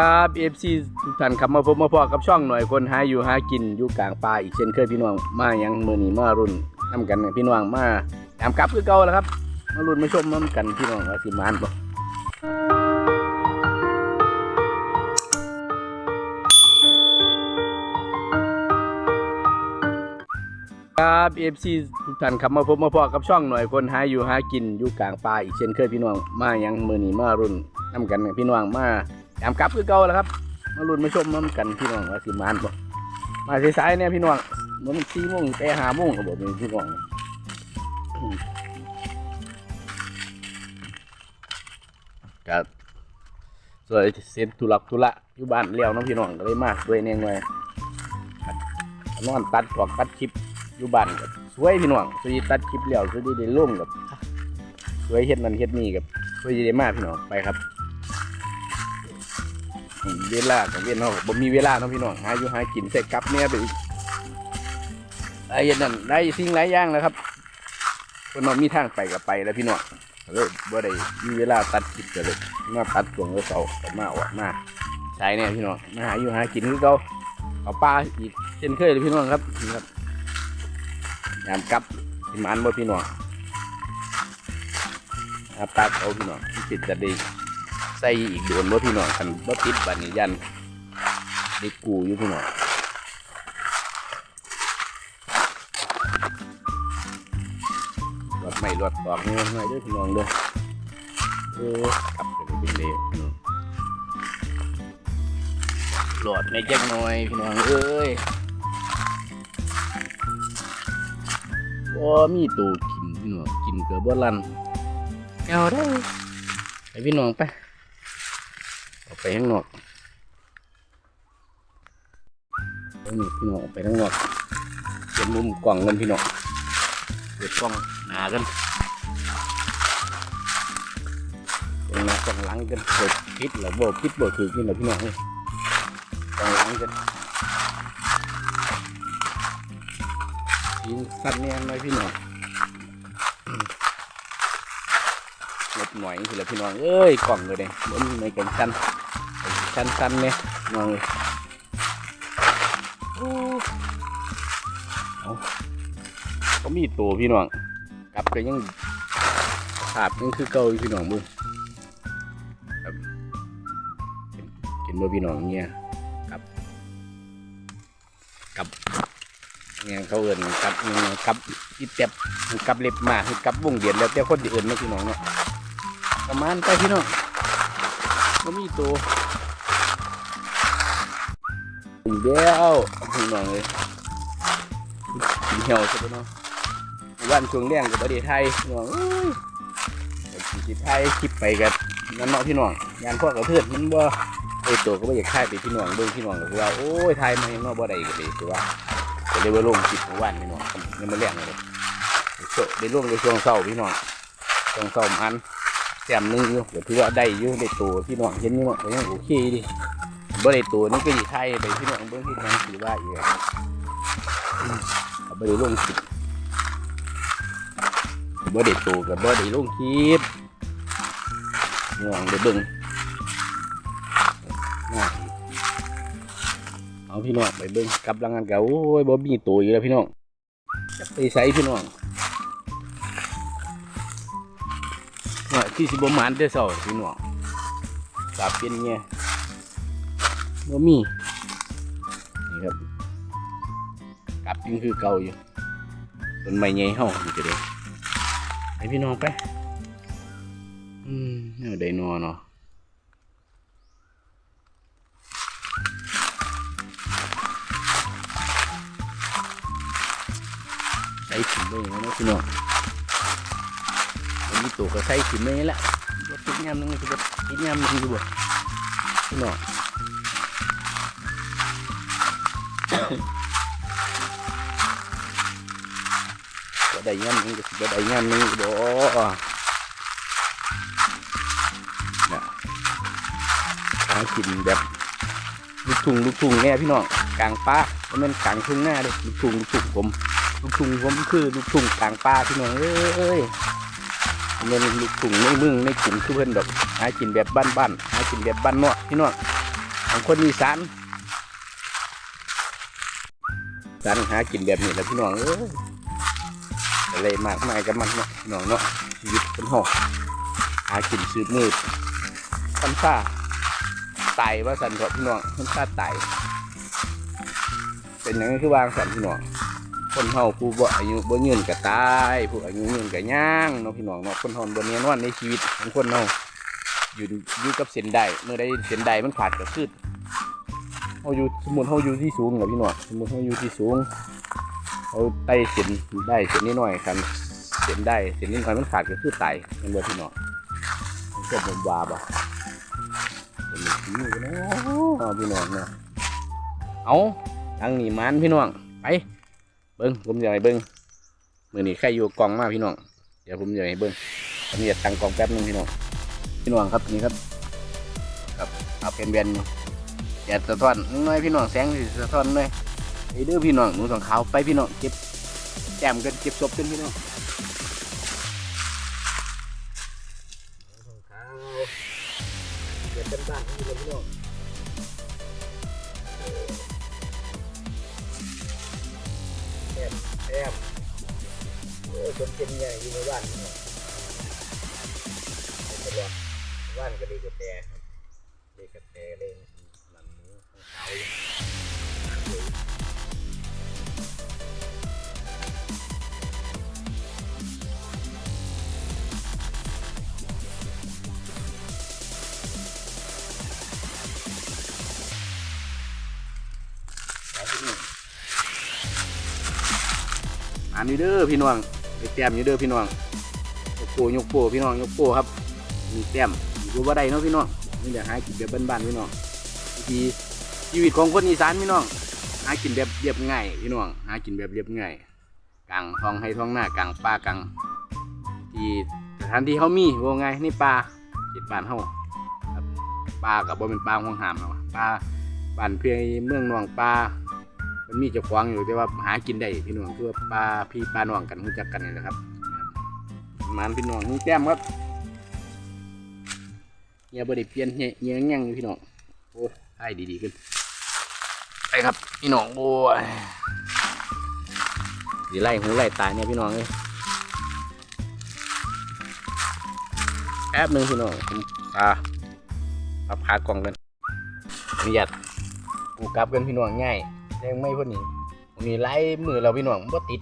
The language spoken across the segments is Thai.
ครับเอฟซีทุกท่านครับมาพบมาพอกับช่องหน่อยคนหาอยู่หากินอยู่กลางป่าอีกเช่นเคยพี่น้องมายังมือนี้มารุ่นนํกันพี่น้องมาตามกลับคือเก่าแล้วครับมารุ่นมาชมน้ำกันพี่น้องว่าสิมานบ่ครับเอฟซีทุกท่านครับมาพบมาพอกับช่องหน่อยคนหาอยู่หากินอยู่กลางป่าอีกเช่นเคยพี่น้องมายังมือนี้มารุ่นนํกันพี่น้องมา ตามกลับคือเก่าแล้วครับ มาลุ้นมาชมน้ำกันพี่น้องว่าสิมานบ่มาสายๆเนี่ยพี่น้องมันสี่โมงแต่ห้าโมงก็บอกพี่น้องอืมก็ส่วนเซ็นธุระธุระอยู่บ้านเลี้ยวน้องพี่น้องก็เลยมากด้วยเนี่ยหน่อยนอนตัดกอกตัดคลิปอยู่บ้านกับสวยพี่น้องสวยตัดคลิปเลี้ยวสวยได้ได้ล่มกับสวยเฮ็ดนั่นเฮ็ดนี่กับสวยได้มากพี่น้องไปครับ เวลากับเวียนเฮาบ่มีเวลาเนาะพี่น้องหาอยู่หากินใส่กับเนี่ยไปอีกไอ้เฮ็ดนั่นได้สิ่งหลายอย่างแล้วครับเพิ่นว่ามีทางไปก็ไปแล้วพี่น้องเลยบ่ได้มีเวลาตัดคลิปก็เลยมาตัดช่วงเสาร์ก็มาออกมาใช้เนี่ยพี่น้องมาหาอยู่หากินคือเก่าเอาปลาอีกเช่นเคยเลยพี่น้องครับนี่ครับยามกลับสิมานบ่พี่น้องอาปลาเอาพี่น้องติดจะดี ใส่อีกโดนว่าพี่น้องคันว่าติดบัดนี้ยันได้กูอยู่พี่น้องรถไม่รถตอกนี่ไม่ด้วยพี่น้องเด้อเออกลับกันเป็นเลยพี่น้องหลอดในแจ็คหน่อยพี่น้องเอ้ยว่ามีตูกินพี่น้องกินเกือบบ่ลันเอาได้อไปพี่น้องไป ออกไปข้างนอกนี่พี่น้องออกไปข้างนอกเปลี่ยนมุมกล่องกันพี่น้องเปิดกล้องหนากันกล้องหน้ากล้องหลังกันเปิดพิษหรือบ่พิษบ่ถือกินหรอพี่น้องกล้องหลังกันยิงสัตว์เนี่ยหน่อยพี่น้องลบ หน่อยทีละพี่น้องเอ้ยกล่องเลยเด้มันไม่กันสั้นสั้นสั้นเนี่ยน้องเลยเอาก็มีตัวพี่น้องกลับก็ยังขาดยังคือเก่าอยู่พี่น้องบุ้งครับเห็นบ่พี่น้องเนี่ยกลับกลับเนี่ยเขาเอื่นกลับเนี่ยกลับอีเต็บกลับเล็บมาคือกลับวงเดียนแล้วแต่คนเอื่นเนาะพี่น้องเนาะ ประมาณไปพี่น้องก็มีตัวเดียวพี่น้องเลยเหี่ยวใช่ปะเนาะวันช่วงแรงกับประเทศไทยพี่น้องเอ้ยแต่สิไทยคลิปไปกับนั่นเนาะพี่น้องยานพวกกับเพื่อนมันบ่ไอตัวก็ไม่อยากถ่ายไปพี่น้องเบิ่งพี่น้องก็คือว่าโอ้ยถ่ายมายังเนาะบ่ได้ก็ดีคือว่าก็เลยว่าลงคลิปวานพี่น้องยังมาแรงเลยโชคได้ลงในช่วงเช้าพี่น้องช่วงเช้ามัน แต้มนึงอยู่ก็ถือว่าได้อยู่ได้ตัวพี่น้องเห็นอยู่เนาะก็ยังโอเคดีบ่ได้ตัวนี่ก็อยู่ไทยไปพี่น้องเบิ่งที่นั่นถือว่าอยู่ครับอืมเอาบ่ได้ลงคลิปบ่ได้ตัวกับบ่ได้ลงคลิปน้องได้เบิ่งนะเอาพี่น้องไปเบิ่งกลับหลังงานก็โอ้ยบ่มีตัวอยู่แล้วพี่น้องไปใส่พี่น้อง ที่สิบหมานเด้อเสาพี่น้องสาบเป็นไงบ่มีนี่ครับกลับยังคือเก่าอยู่ต้นไม้ใหญ่เฮานี่ก็เด้ไปพี่น้องไปอืมแนวใดนอเนาะใส่ถุงเลยนะพี่น้อง อันนี้ตัวก็ใส่ขึ้นนี่แหละบ่ติดยามนึงคือบ่ติดยามนึงคือบ่พี่น้องบ่ได้ยามนึงก็สิบ่ได้ยามนึงบ่นะหางกินแบบลูกทุ่งลูกทุ่งแน่พี่น้องกลางป่าบ่แม่นกลางทุ่งหน้าเด้ลูกทุ่งลูกทุ่งผมลูกทุ่งผมคือลูกทุ่งกลางป่าพี่น้องเอ้ย เงินลูกถุงในมึงในกลุ่มคือเพื่อนดอกหากินแบบบ้านๆหากินแบบบ้านนอกพี่น้องของคนอีสานสานหากินแบบนี้แหล้วพี่น้องเอ้ยอะไรมากมายกับมันเนาะพี่น้องเนาะชีวิตเป็นหอกหากินซื้อมืดพันซ่าตายว่าสันเถอะพี่น้องพันซ่าตายเป็นอย่างนี้คือวางสันพี่น้อง คนเฮาผู้บ่อายุบ่ยืนก็ตายผู้อายุยืนก็ย่างเนาะพี่น้องเนาะคนเฮาบ่เนียนวันในชีวิตของคนเฮาอยู่อยู่กับเส้นได้เมื่อได้เส้นได้มันขาดก็คือเขาอยู่สมมติเขาอยู่ที่สูงเหรอพี่หน่อยสมมติเขาอยู่ที่สูงเขาไต่เส้นได้เส้นนิดหน่อยคันเส้นได้เส้นนิดหน่อยมันขาดก็คือไตมันบ่พี่หน่อยมันก็ผมว่าบ่เป็นนี่เนาะพี่น้องเนาะเอาทางนี้มันพี่น้องไป เบิ้งผมจะให้เบิ้งมือนี้ใครอยู่กองมาพี่น้อง เดี๋ยวผมจะให้เบิ้งผมจะตั้งกองแป๊บนึงพี่น้อง พี่น้องครับนี่ครับครับเอาเป็นแบนแดดสะท้อนน้อยพี่น้องแสงสะท้อนหน่อยไอ้เด้อพี่น้องหนูสองขาวไปพี่น้องเก็บแจมกันเก็บศพกันพี่น้องสองขาวเก็บเป็นบ้านพี่น้อง แอมโอ้ยคนเป็นใหญ่อยู่ในบ้านพี่ตลอดบ้านก็ดีกระแต่ อันนี้เด้อพี่น้องไปเตรียมอยู่เด้อพี่น้องยกโปยกโปพี่น้องยกโปครับ มีแต้มอยู่ว่าใดเนาะพี่น้องนี่เดี๋ยวหากินแบบบ้านๆพี่น้องวิธีชีวิตของคนอีสานพี่น้อง หากินแบบเรียบง่ายพี่น้อง หากินแบบเรียบง่ายกลางท้องให้ท้องหน้ากลางป่ากลางที่สถานที่เขามีว่าไงในป่าเขตบ้านเขาป่ากับบ่เป็นป่าห้องหามหรอกป่าบ้านเพียงเมืองนองป่า มันมีเจ้าของอยู่แต่ว่าหากินได้พี่น้องคือป่าพี่ป่าน้องกันรู้จักกันนี่แหละครับมันพี่น้องนี่แต้มครับเฮียบไดิเปลี่ยนเฮียเฮียยังอยู่พี่น้องโอ้ให้ดีๆขึ้นไปครับพี่น้องโอ้ยสีไล่หูไล่ตายเนี่ยพี่น้องเลยแป๊บหนึ่งพี่น้องผมตาพับขากล่องกันอนุญาตกูกลับกันพี่น้องง่าย ยังไม่พอนี้มีไล่มือเราพี่น้องบ่ติด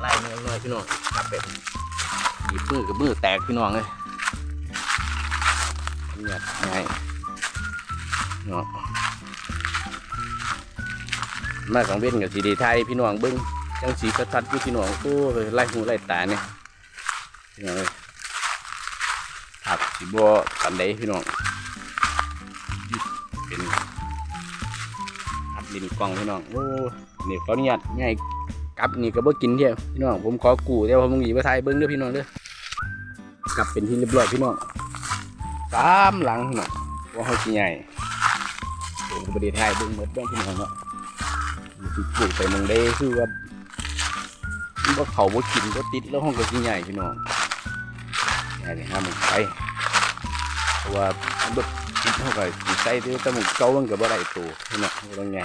ไล่เนื้อหน่อยพี่น้องกับแบบหยิบมือกับมือแตกพี่น้องเลย เนี่ยไงเนาะมาของเว้นกับสีดีไทยพี่น้องเบิ้งจังสีกระทัดอยู่พี่น้องโอ้ยไล่หูไล่ตาเนี่ยพี่น้องเลยผักสีบัวกันไดพี่น้องเป็นอัดลินกล่องพี่น้องโอ้นี่เขออนุญาตง่ายกับนี่ก็บ่กินเที่ยวพี่น้องผมขอกูแต่ว่าผมหนีไปไทยเบิ้งเด้อพี่น้องเด้อกลับเป็นที่เรียบร้อยพี่น้อง สามหลังพี่น้องว่าเขาสิใหญ่ผมก็บ่ได้ไทยเบิ้งหมดเบิ้งพี่น้องเนาะมันสิปลูกไปมึงได้คือว่ามันบ่เขาบ่กินบ่ติดแล้วห้องก็สิใหญ่พี่น้องใหญ่เลยห้ามึงไปเพราะว่ามันบ่ติดเท่ากับสิใส่แต่หมุกเก่ามันก็บ่ได้โตพี่น้องต้องใหญ่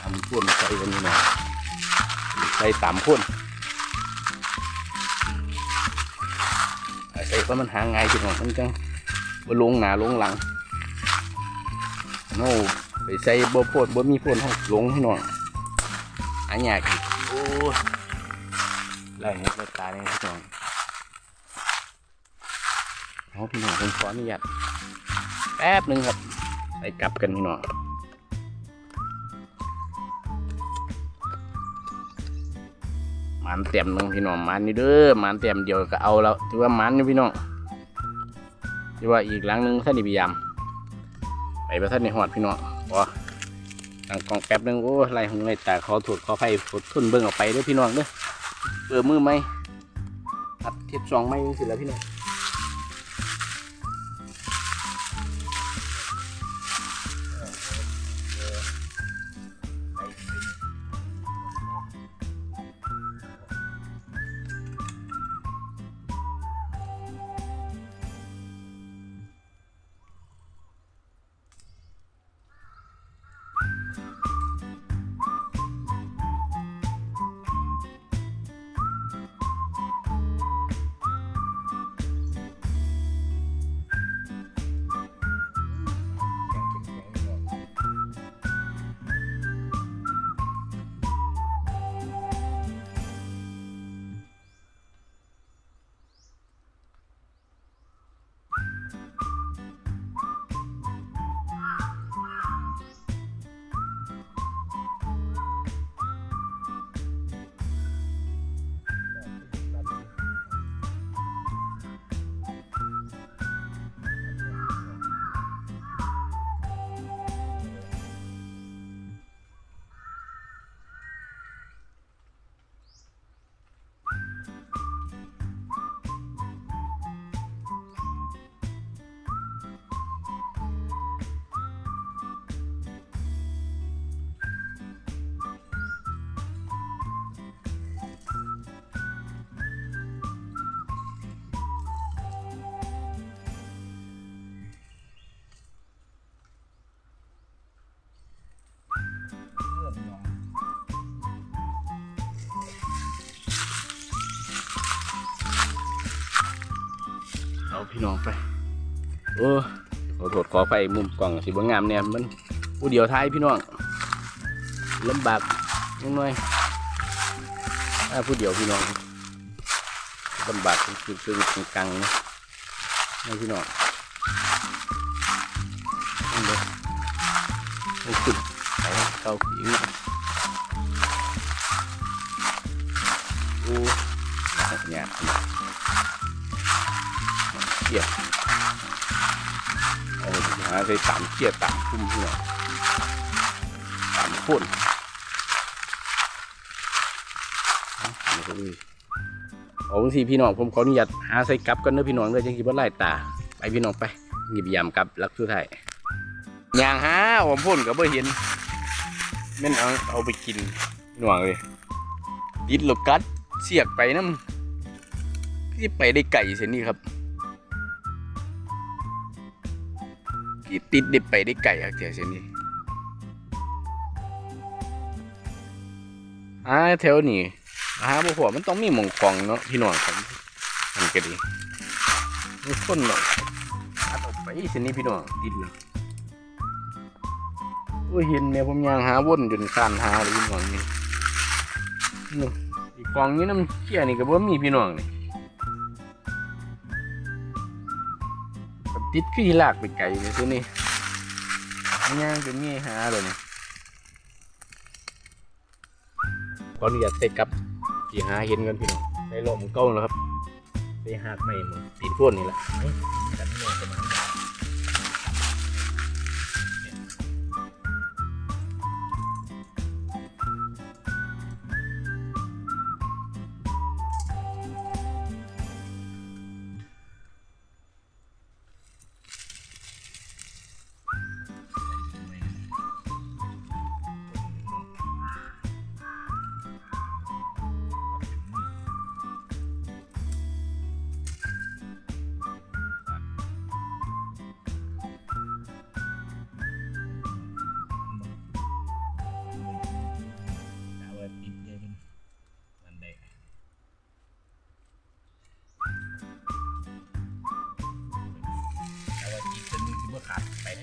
ทำพ่นใส่กันนี่นะใส่สามพ่น ใส่เพราะมันหาง่ายจริงมันจังบ่ลงหนาลงหลังโน่ไปใส่บ่โพดบ่มีพ่นห้องลงให้หน่อยหายากอีกโอ้ยไล่เห็ดไล่ตาเนี่ยพี่น้องเอาพี่น้องผมขออนุญาตแป๊บหนึงครับ ไปกลับกันพี่น้อง มันเต็มนึงพี่น้องมันนี่เด้อมันเต็มเดียวก็เอาแล้วถือว่ามันอยู่พี่น้องถือว่าอีกหลังหนึงท่านนี่พยายามไปประท่านในหอดพี่น้องพอตั้งกล้องแป๊บนึงโอ้ไรของไรตาขอโทษขาไฟฝดทุนเบิ่งออกไปเด้อพี่น้องเด้อเปิดมือไหมอัดเทียบซองไม่สิแล้วพี่น้อง พี่น้องไปโอ้ขอโทษขอไฟมุมกล่องสิบ่งามเนี่ยมันผู้เดียวท้ายพี่น้องลำบากนิดหน่อยถ้าผู้เดียวพี่น้องลำบากคือคือคือกังๆนะให้พี่น้องนั่เลยโอ้ขึ้นไปเกาผีหน่อยโอ้เนี่ยเกี ยดเอาไปหาใส่ตามเกียดตามพุ่มพี่องตามพุ่นเอาอันนี้ก็เลยเอาบางทีพี่น้องผมขออนุญาตหาใส่กลับกันเด้อพี่น้องเด้อจังสิบ่ไล่ตาไปพี่น้องไปหยิบยามกลับลักสุดท้ายย่างหาผมพุ่นก็บ่เห็นแม่นเอาเอาไปกินหน่วงเลยติดลูกกัดเสียกไปน้ำที่ไปได้ไก่เสียนี่ครับ ที่ติดได้ไปได้ไก่อะเสียเสียนี่อ่าแถวนี้หาบ่พอมันต้องมีหมองกองเนาะพี่น้องครับมันก็ดีมีคนเนาะอัดออกไปเสียนี่พี่น้องติดเลยโอ้ยเห็นเนี่ยผมยางหาวนจนคานหาเลยพี่น้องนี่นี่กองนี้น้ำเชี่ยนี่ก็บ่มีพี่น้องนี่ ติดขี้ลากไปไกลเลยซินี่ย่างจนงี้หาเลยนี่ขออนอยากเตะกับที่หาเห็นกันพี่น้องในโลมเก้าแล้วครับใส่หักไม่หมดตีนพ่นนี่แหละ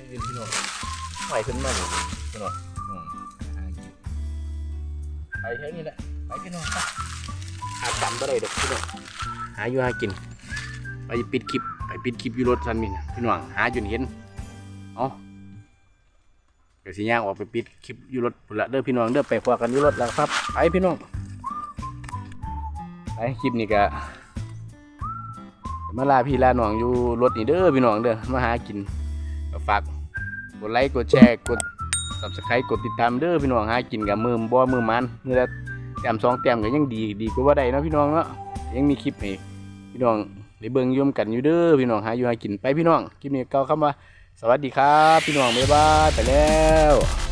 ขาดไปทางอื่นพี่น้องไหวขึ้นมาเลยพี่น้องอืมหากินไปเท่านี้แหละไปพี่น้องไปหาจำบ่ได้ดอกพี่น้องหาอยู่หากิน ไปปิดคลิปไปปิดคลิปอยู่รถซันมินพี่น้องหาจนเห็นเอ๋อเดี๋ยวสิย่างออกไปปิดคลิปอยู่รถพุ่นละเด้อพี่น้องเด้อไปพอกันอยู่รถแล้วครับไปพี่น้องไปคลิปนี้ก็มาลาพี่ลาน้องอยู่รถนี่เด้อพี่น้องเด้อมาหากินก็ฝาก กดไลค์กดแชร์กด subscribe กดติดตามเด้อพี่น้องหากินกับมือบ่มือมันมือละแต้มสองแต้มก็ยังดีดีกว่าใดเนาะพี่น้องเนาะยังมีคลิปให้พี่น้องได้เบิ่งอยมกันอยู่เด้อพี่น้องหาอยู่หากินไปพี่น้องคลิปนี้เก่าคำว่า สวัสดีครับ พี่น้องบ๊ายบายไปแล้ว